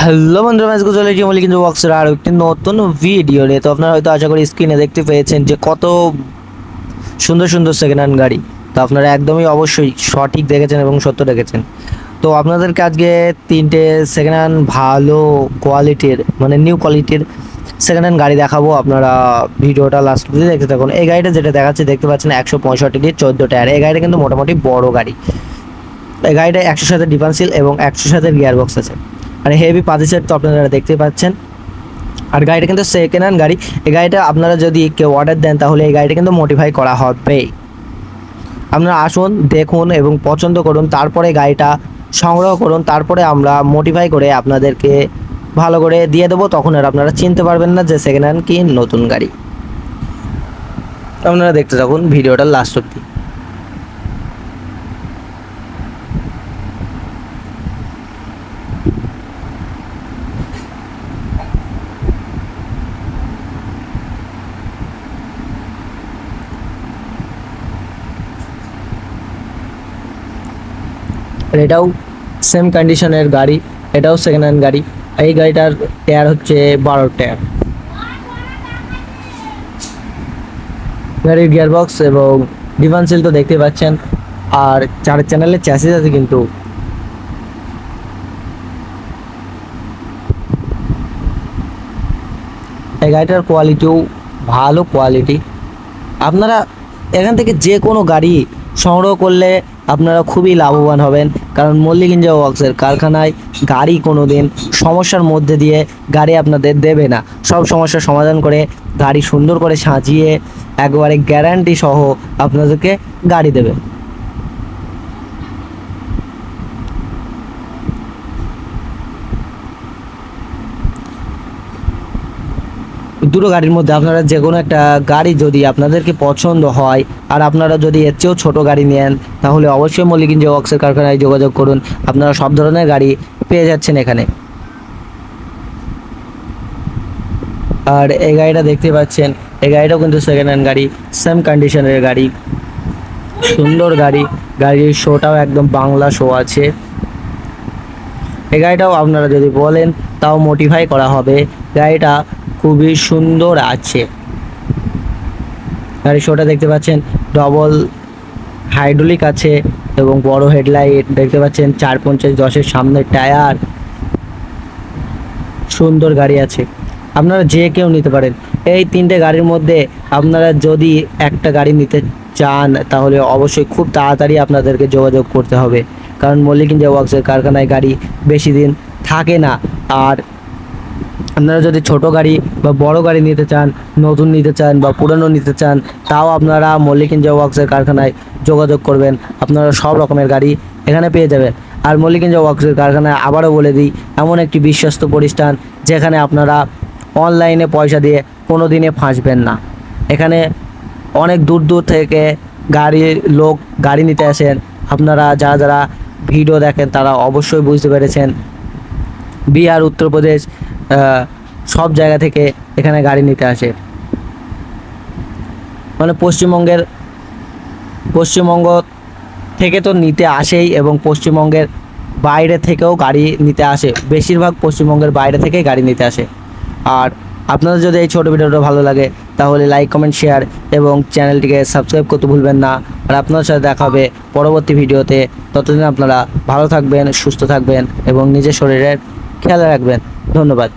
Hello বন্ধুরা চলে এসেছি বলি কিন্তু বক্সের আরও একটি নতুন ভিডিও নিয়ে। তো আপনারা হয়তো আশা করি স্ক্রিনে দেখতে পেয়েছেন যে কত সুন্দর সুন্দর সেকেন্ড হ্যান্ড গাড়ি। তো আপনারা একদমই অবশ্যই সঠিক দেখেছেন এবং সত্য দেখেছেন। তো আপনাদেরকে আজকে তিনটে সেকেন্ড হ্যান্ড ভালো কোয়ালিটির মানে নিউ কোয়ালিটির সেকেন্ড হ্যান্ড গাড়ি দেখাবো। আপনারা ভিডিওটা লাস্ট অব্দি দেখতে থাকুন। এই গাড়িটা যেটা দেখাচ্ছে, দেখতে পাচ্ছেন একশো পঁয়ষট্টি দিয়ে চোদ্দ টায়ার এই গাড়িটা কিন্তু মোটামুটি বড় গাড়ি। এই গাড়িটা একশো সাথে ডিফারেন্সিয়াল এবং একশো সাথে গিয়ার বক্স আছে। আর হেভি পাতি সেট তো আপনারা দেখতে পাচ্ছেন। আর গাড়িটা কিন্তু সেকেন্ড হ্যান্ড গাড়ি। এই গাড়িটা আপনারা যদি কেউ অর্ডার দেন, তাহলে এই গাড়িটা কিন্তু মডিফাই করা হবে। আপনারা আসুন, দেখুন এবং পছন্দ করুন, তারপরে গাড়িটা সংগ্রহ করুন, তারপরে আমরা মডিফাই করে আপনাদেরকে ভালো করে দিয়ে দেবো। তখন আর আপনারা চিনতে পারবেন না যে সেকেন্ড হ্যান্ড কি নতুন গাড়ি। আপনারা দেখতে থাকুন ভিডিওটা লাস্ট অব্দি আর এটাও সেম কন্ডিশনের গাড়ি, এটাও সেকেন্ড হ্যান্ড গাড়ি। এই গাড়িটার টায়ার হচ্ছে বারো টায়ার গাড়ির গিয়ারবক্স এবং ডিফারেন্সিয়াল তো দেখতে পাচ্ছেন, আর চার চ্যানেলের চ্যাসিস আছে কিন্তু। এই গাড়িটার কোয়ালিটিও ভালো কোয়ালিটি আপনারা এখান থেকে যে কোনো গাড়ি সংগ্রহ করলে আপনারা খুবই লাভবান হবেন। কারণ মল্লিক ইঞ্জিয়া ওয়ার্কসের কারখানায় গাড়ি কোনো দিন সমস্যার মধ্যে দিয়ে গাড়ি আপনাদের দেবে না। সব সমস্যার সমাধান করে গাড়ি সুন্দর করে সাজিয়ে একবারে গ্যারান্টি সহ আপনাদেরকে গাড়ি দেবে। দুটো গাড়ির মধ্যে আপনারা যে কোনো একটা গাড়ি যদি আপনাদেরকে পছন্দ হয় আর আপনারা যদি এর চেয়েও ছোটো গাড়ি নেন, তাহলে অবশ্যই মল্লিক ইঞ্জিয়া ওয়ার্কসের কারখানায় যোগাযোগ করুন। আপনারা সব ধরনের গাড়ি পেয়ে যাচ্ছেন এখানে। আর এই গাড়িটা দেখতে পাচ্ছেন, এই গাড়িটাও কিন্তু সেকেন্ড হ্যান্ড গাড়ি সেম কন্ডিশনের গাড়ি। সুন্দর গাড়ি, গাড়ির শোটাও একদম বাংলা শো আছে। এই গাড়িটাও আপনারা যদি বলেন, তাও মোটিফাই করা হবে। গাড়িটা খুবই সুন্দর আছে। গাড়ির শোটা দেখতে পাচ্ছেন ডবল হাইড্রোলিক আছে এবং বড় হেডলাইট দেখতে পাচ্ছেন, চার পঞ্চাশ দশের সামনে টায়ার সুন্দর গাড়ি আছে। আপনারা যে কেউ নিতে পারেন। এই তিনটে গাড়ির মধ্যে আপনারা যদি একটা গাড়ি নিতে চান, তাহলে অবশ্যই খুব তাড়াতাড়ি আপনাদেরকে যোগাযোগ করতে হবে। কারণ মল্লিক ইন্ডিয়া ওয়ার্কসের কারখানায় গাড়ি বেশি দিন থাকে না। আর আপনারা যদি ছোট গাড়ি বা বড় গাড়ি নিতে চান, নতুন নিতে চান বা পুরনো নিতে চান, তাও আপনারা মল্লিক ইন্ডিয়া ওয়ার্কসের কারখানায় যোগাযোগ করবেন। আপনারা সব রকমের গাড়ি এখানে পেয়ে যাবেন। আর মল্লিক ইন্ডিয়া ওয়ার্কসের কারখানায় আবারও বলে দিই, এমন একটি বিশ্বস্ত প্রতিষ্ঠান যেখানে আপনারা অনলাইনে পয়সা দিয়ে কোনো দিনে ফাঁসবেন না। এখানে অনেক দূর দূর থেকে গাড়ির লোক গাড়ি নিতে আসেন। আপনারা যারা যারা ভিডিও দেখেন, তারা অবশ্যই বুঝতে পেরেছেন। বিহার, উত্তরপ্রদেশ সব জায়গা থেকে এখানে গাড়ি নিতে আসে। মানে পশ্চিমবঙ্গের, পশ্চিমবঙ্গ থেকে তো নিতে আসেই এবং পশ্চিমবঙ্গের বাইরে থেকেও গাড়ি নিতে আসে। বেশিরভাগ পশ্চিমবঙ্গের বাইরে থেকে গাড়ি নিতে আসে। আর আপনাদের যদি এই ছোটো ভিডিওটা ভালো লাগে, তাহলে লাইক কমেন্ট শেয়ার এবং চ্যানেলটিকে সাবস্ক্রাইব করতে ভুলবেন না। আর আপনার সাথে দেখা হবে পরবর্তী ভিডিওতে। ততদিন আপনারা ভালো থাকবেন, সুস্থ থাকবেন এবং নিজের শরীরের খেয়াল রাখবেন। ধন্যবাদ।